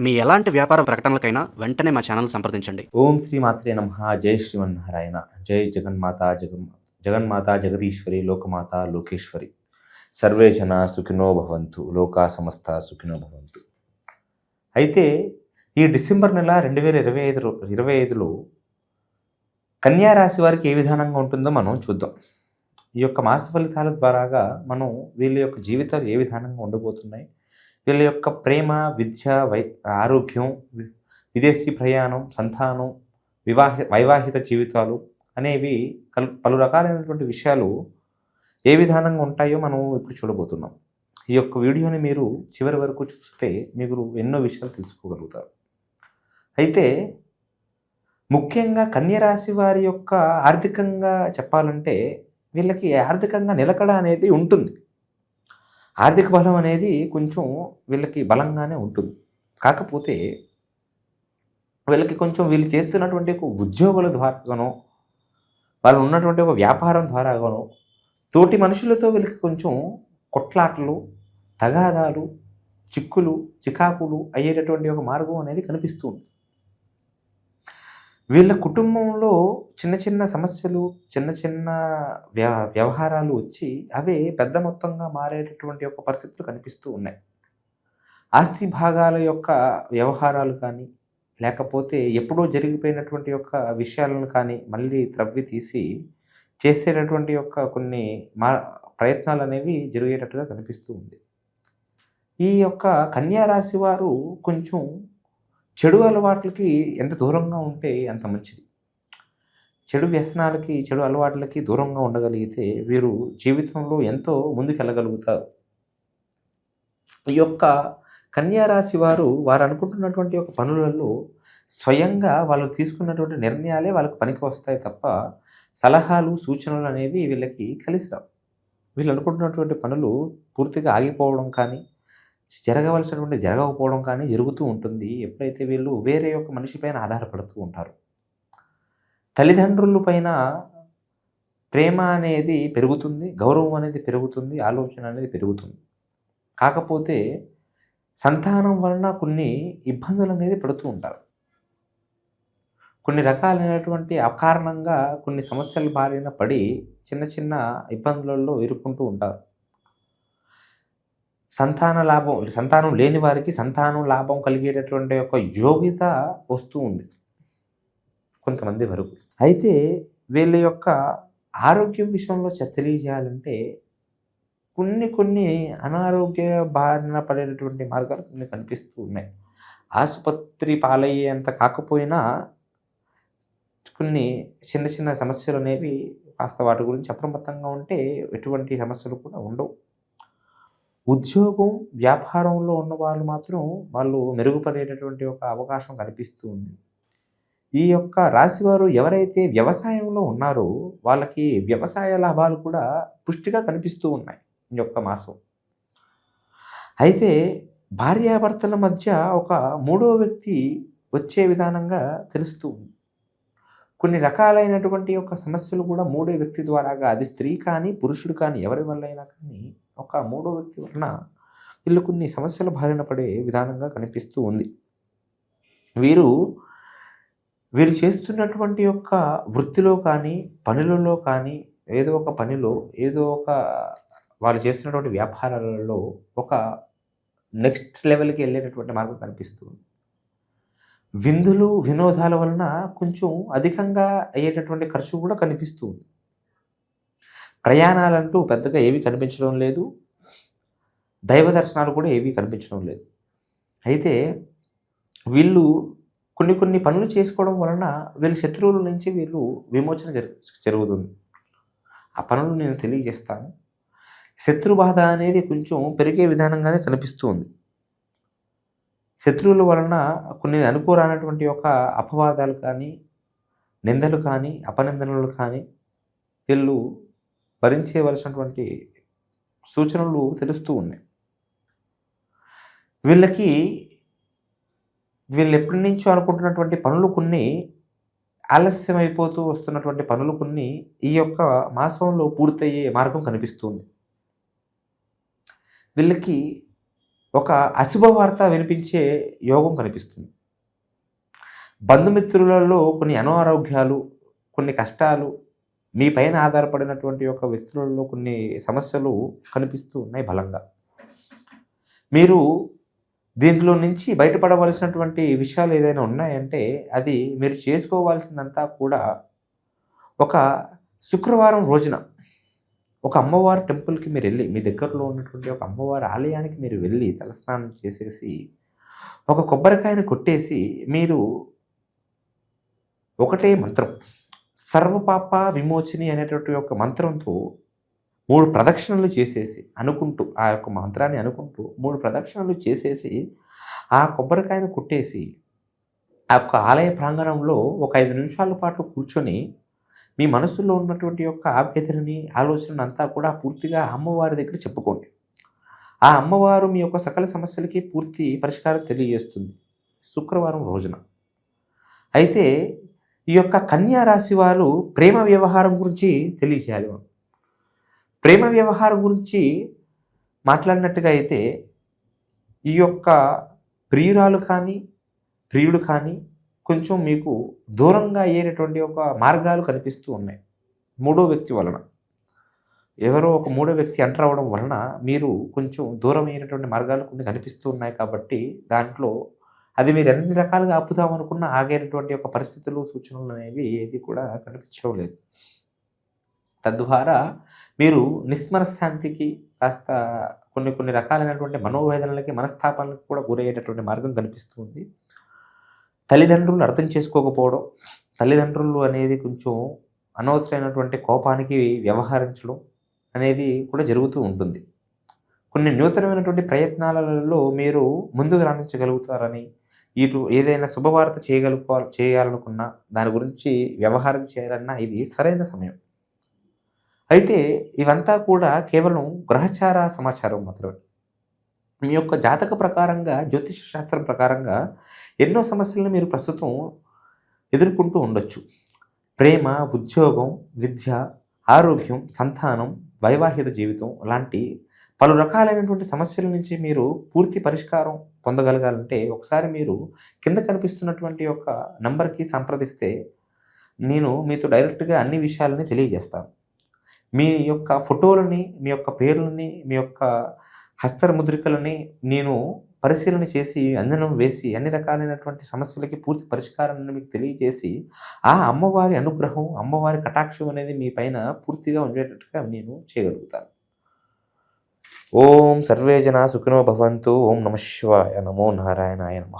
మీ ఎలాంటి వ్యాపార ప్రకటనలకైనా వెంటనే మా ఛానల్ సంప్రదించండి. ఓం శ్రీ మాత్రే నమ. జై శ్రీమన్నారాయణ. జై జగన్మాత జగన్ జగన్మాత జగదీశ్వరి లోకమాత లోకేశ్వరి. సర్వే జన సుఖినో భవంతు. లోకా సమస్త సుఖినో భవంతు. అయితే ఈ డిసెంబర్ నెల రెండు వేల ఇరవై ఐదు ఇరవై ఐదులో కన్యారాశి వారికి ఏ విధానంగా ఉంటుందో మనం చూద్దాం. ఈ యొక్క మాస ఫలితాల ద్వారాగా మనం వీళ్ళ యొక్క జీవితాలు ఏ విధానంగా ఉండబోతున్నాయి? వీళ్ళ యొక్క ప్రేమ విద్య వై ఆరోగ్యం విదేశీ ప్రయాణం సంతానం వివాహ వైవాహిత జీవితాలు అనేవి కల్ పలు రకాలైనటువంటి విషయాలు ఏ విధానంగా ఉంటాయో మనం ఇప్పుడు చూడబోతున్నాం. ఈ యొక్క వీడియోని మీరు చివరి వరకు చూస్తే మీరు ఎన్నో విషయాలు తెలుసుకోగలుగుతారు. అయితే ముఖ్యంగా కన్యరాశి వారి యొక్క ఆర్థికంగా చెప్పాలంటే వీళ్ళకి ఆర్థికంగా నిలకడ అనేది ఉంటుంది. ఆర్థిక బలం అనేది కొంచెం వీళ్ళకి బలంగానే ఉంటుంది. కాకపోతే వీళ్ళకి కొంచెం వీళ్ళు చేస్తున్నటువంటి ఒక ఉద్యోగుల ద్వారాగానో వాళ్ళు ఉన్నటువంటి ఒక వ్యాపారం ద్వారాగానో తోటి మనుషులతో వీళ్ళకి కొంచెం కొట్లాటలు తగాదాలు చిక్కులు చికాకులు అయ్యేటటువంటి ఒక మార్గం అనేది కనిపిస్తుంది వీళ్ళ కుటుంబంలో చిన్న చిన్న సమస్యలు చిన్న చిన్న వ్య వ్యవహారాలు వచ్చి అవే పెద్ద మొత్తంగా మారేటటువంటి ఒక పరిస్థితులు కనిపిస్తూ ఉన్నాయి. ఆస్తి భాగాల యొక్క వ్యవహారాలు కానీ లేకపోతే ఎప్పుడో జరిగిపోయినటువంటి యొక్క విషయాలను కానీ మళ్ళీ త్రవ్వి తీసి చేసేటటువంటి యొక్క కొన్ని మా ప్రయత్నాలు అనేవి జరిగేటట్టుగా కనిపిస్తూ ఉంది. ఈ యొక్క కన్యా రాశి వారు కొంచెం చెడు అలవాట్లకి ఎంత దూరంగా ఉంటే అంత మంచిది. చెడు వ్యసనాలకి చెడు అలవాట్లకి దూరంగా ఉండగలిగితే వీరు జీవితంలో ఎంతో ముందుకెళ్ళగలుగుతారు. ఈ యొక్క కన్యారాశి వారు వారు అనుకుంటున్నటువంటి ఒక పనులలో స్వయంగా వాళ్ళు తీసుకున్నటువంటి నిర్ణయాలే వాళ్ళకి పనికి వస్తాయి తప్ప సలహాలు సూచనలు అనేవి వీళ్ళకి కలిసి రావు వీళ్ళు అనుకుంటున్నటువంటి పనులు పూర్తిగా ఆగిపోవడం కానీ జరగవలసినటువంటి జరగకపోవడం కానీ జరుగుతూ ఉంటుంది. ఎప్పుడైతే వీళ్ళు వేరే ఒక మనిషి పైన ఆధారపడుతూ ఉంటారు. తల్లిదండ్రుల పైన ప్రేమ అనేది పెరుగుతుంది గౌరవం అనేది పెరుగుతుంది ఆలోచన అనేది పెరుగుతుంది. కాకపోతే సంతానం వలన కొన్ని ఇబ్బందులు అనేది పడుతూ ఉంటారు. కొన్ని రకాలైనటువంటి అకారణంగా కొన్ని సమస్యల బారిన పడి చిన్న చిన్న ఇబ్బందులలో ఇరుక్కుంటూ ఉంటారు. సంతాన లాభం సంతానం లేని వారికి సంతానం లాభం కలిగేటటువంటి ఒక యోగ్యత వస్తూ ఉంది. కొంతమంది వరకు. అయితే వీళ్ళ యొక్క ఆరోగ్యం విషయంలో చె- తెలియజేయాలంటే కొన్ని కొన్ని అనారోగ్య బారిన పడేటటువంటి మార్గాలు కొన్ని కనిపిస్తూ ఉన్నాయి. ఆసుపత్రి పాలయ్యేంత కాకపోయినా కొన్ని చిన్న చిన్న సమస్యలు అనేవి కాస్త వాటి గురించి అప్రమత్తంగా ఉంటే ఎటువంటి సమస్యలు కూడా ఉండవు. ఉద్యోగం వ్యాపారంలో ఉన్న వాళ్ళు మాత్రం వాళ్ళు మెరుగుపడేటటువంటి ఒక అవకాశం కనిపిస్తూ ఉంది. ఈ యొక్క రాశివారు ఎవరైతే వ్యవసాయంలో ఉన్నారో వాళ్ళకి వ్యవసాయ లాభాలు కూడా పుష్టిగా కనిపిస్తూ ఉన్నాయి ఈ యొక్క మాసం. అయితే భార్యాభర్తల మధ్య ఒక మూడో వ్యక్తి వచ్చే విధానంగా తెలుస్తూ ఉంది. కొన్ని రకాలైనటువంటి యొక్క సమస్యలు కూడా మూడో వ్యక్తి ద్వారాగా అది స్త్రీ కానీ పురుషుడు కానీ ఎవరి వల్ల అయినా కానీ ఒక మూడో వ్యక్తి వలన వీళ్ళు కొన్ని సమస్యల బారిన పడే విధానంగా కనిపిస్తూ ఉంది. వీరు వీరు చేస్తున్నటువంటి యొక్క వృత్తిలో కానీ పనులలో కానీ ఏదో ఒక పనిలో ఏదో ఒక వాళ్ళు చేస్తున్నటువంటి వ్యాపారాలలో ఒక నెక్స్ట్ లెవెల్కి వెళ్ళేటటువంటి మార్గం కనిపిస్తుంది విందులు వినోదాల వలన కొంచెం అధికంగా అయ్యేటటువంటి ఖర్చు కూడా కనిపిస్తుంది ప్రయాణాలంటూ పెద్దగా ఏవి కనిపించడం లేదు. దైవ దర్శనాలు కూడా ఏవి కనిపించడం లేదు. అయితే వీళ్ళు కొన్ని కొన్ని పనులు చేసుకోవడం వలన వీళ్ళ శత్రువుల నుంచి వీళ్ళు విమోచన జరు జరుగుతుంది. ఆ పనులు నేను తెలియజేస్తాను. శత్రు బాధ అనేది కొంచెం పెరిగే విధానంగానే కనిపిస్తుంది. శత్రువుల వలన కొన్ని అనుకోరానటువంటి ఒక అపవాదాలు కానీ నిందలు కానీ అపనిందనలు కానీ వీళ్ళు భరించేవలసినటువంటి సూచనలు తెలుస్తూ ఉన్నాయి. వీళ్ళకి వీళ్ళు ఎప్పటి నుంచో అనుకుంటున్నటువంటి పనులు కొన్ని ఆలస్యం అయిపోతూ వస్తున్నటువంటి పనులు కొన్ని ఈ యొక్క మాసంలో పూర్తయ్యే మార్గం కనిపిస్తుంది వీళ్ళకి ఒక అశుభ వార్త వినిపించే యోగం కనిపిస్తుంది. బంధుమిత్రులలో కొన్ని అనారోగ్యాలు కొన్ని కష్టాలు మీ పైన ఆధారపడినటువంటి యొక్క వ్యక్తులలో కొన్ని సమస్యలు కనిపిస్తూ ఉన్నాయి బలంగా. మీరు దీంట్లో నుంచి బయటపడవలసినటువంటి విషయాలు ఏదైనా ఉన్నాయంటే అది మీరు చేసుకోవాల్సిందంతా కూడా ఒక శుక్రవారం రోజున ఒక అమ్మవారి టెంపుల్కి మీరు వెళ్ళి మీ దగ్గరలో ఉన్నటువంటి ఒక అమ్మవారి ఆలయానికి మీరు వెళ్ళి తలస్నానం చేసేసి ఒక కొబ్బరికాయను కొట్టేసి మీరు ఒకటే మంత్రం. సర్వపాప విమోచని అనేటటువంటి ఒక మంత్రంతో మూడు ప్రదక్షిణలు చేసేసి అనుకుంటూ ఆ యొక్క మంత్రాన్ని అనుకుంటూ మూడు ప్రదక్షిణలు చేసేసి ఆ కొబ్బరికాయను కొట్టేసి ఆ యొక్క ఆలయ ప్రాంగణంలో ఒక ఐదు నిమిషాల పాటు కూర్చొని మీ మనసులో ఉన్నటువంటి యొక్క ఆవేదనని ఆలోచనని అంతా కూడా పూర్తిగా అమ్మవారి దగ్గర చెప్పుకోండి. ఆ అమ్మవారు మీ యొక్క సకల సమస్యలకి పూర్తి పరిష్కారం తెలియజేస్తుంది శుక్రవారం రోజున. అయితే ఈ యొక్క కన్యా రాశి వారు ప్రేమ వ్యవహారం గురించి తెలియజేయాలి మనం. ప్రేమ వ్యవహారం గురించి మాట్లాడినట్టుగా అయితే ఈ యొక్క ప్రియురాలు కానీ ప్రియుడు కానీ కొంచెం మీకు దూరంగా అయ్యేటటువంటి ఒక మార్గాలు కనిపిస్తూ ఉన్నాయి. మూడో వ్యక్తి వలన. ఎవరో ఒక మూడో వ్యక్తి ఎంటర్ అవ్వడం వలన మీరు కొంచెం దూరం అయినటువంటి మార్గాలు కొన్ని కనిపిస్తూ ఉన్నాయి కాబట్టి దాంట్లో అది మీరు ఎన్ని రకాలుగా ఆపుదామనుకున్నా ఆగేటటువంటి ఒక పరిస్థితులు సూచనలు అనేవి ఏది కూడా కనిపించడం లేదు. తద్వారా మీరు నిస్మరశాంతికి కాస్త కొన్ని కొన్ని రకాలైనటువంటి మనోవేదనలకి మనస్థాపనలకు కూడా గురయ్యేటటువంటి మార్గం కనిపిస్తుంది తల్లిదండ్రులు అర్థం చేసుకోకపోవడం తల్లిదండ్రులు అనేది కొంచెం అనవసరమైనటువంటి కోపానికి వ్యవహరించడం అనేది కూడా జరుగుతూ ఉంటుంది. కొన్ని నూతనమైనటువంటి ప్రయత్నాలలో మీరు ముందుకు రాణించగలుగుతారని ఇటు ఏదైనా శుభవార్త చేయగలుగు చేయాలనుకున్నా దాని గురించి వ్యవహారం చేయాలన్నా ఇది సరైన సమయం. అయితే ఇవంతా కూడా కేవలం గ్రహచార సమాచారం మాత్రమే. మీ యొక్క జాతక ప్రకారంగా జ్యోతిష శాస్త్రం ప్రకారంగా ఎన్నో సమస్యలను మీరు ప్రస్తుతం ఎదుర్కొంటూ ఉండొచ్చు. ప్రేమ ఉద్యోగం విద్య ఆరోగ్యం సంతానం వైవాహిక జీవితం లాంటి పలు రకాలైనటువంటి సమస్యల నుంచి మీరు పూర్తి పరిష్కారం పొందగలగాలంటే ఒకసారి మీరు కింద కనిపిస్తున్నటువంటి యొక్క నంబర్కి సంప్రదిస్తే నేను మీతో డైరెక్ట్గా అన్ని విషయాలని తెలియజేస్తాను. మీ యొక్క ఫోటోలని మీ యొక్క పేర్లని మీ యొక్క హస్తముద్రికలని నేను పరిశీలన చేసి అంజనం వేసి అన్ని రకాలైనటువంటి సమస్యలకి పూర్తి పరిష్కారాన్ని మీకు తెలియజేసి ఆ అమ్మవారి అనుగ్రహం అమ్మవారి కటాక్షం అనేది మీ పైన పూర్తిగా ఉండేటట్టుగా నేను చేయగలుగుతాను. ఓం సర్వే జనా సుఖినో భవంతు ఓం నమ శివాయ నమో నారాయణాయ నమ.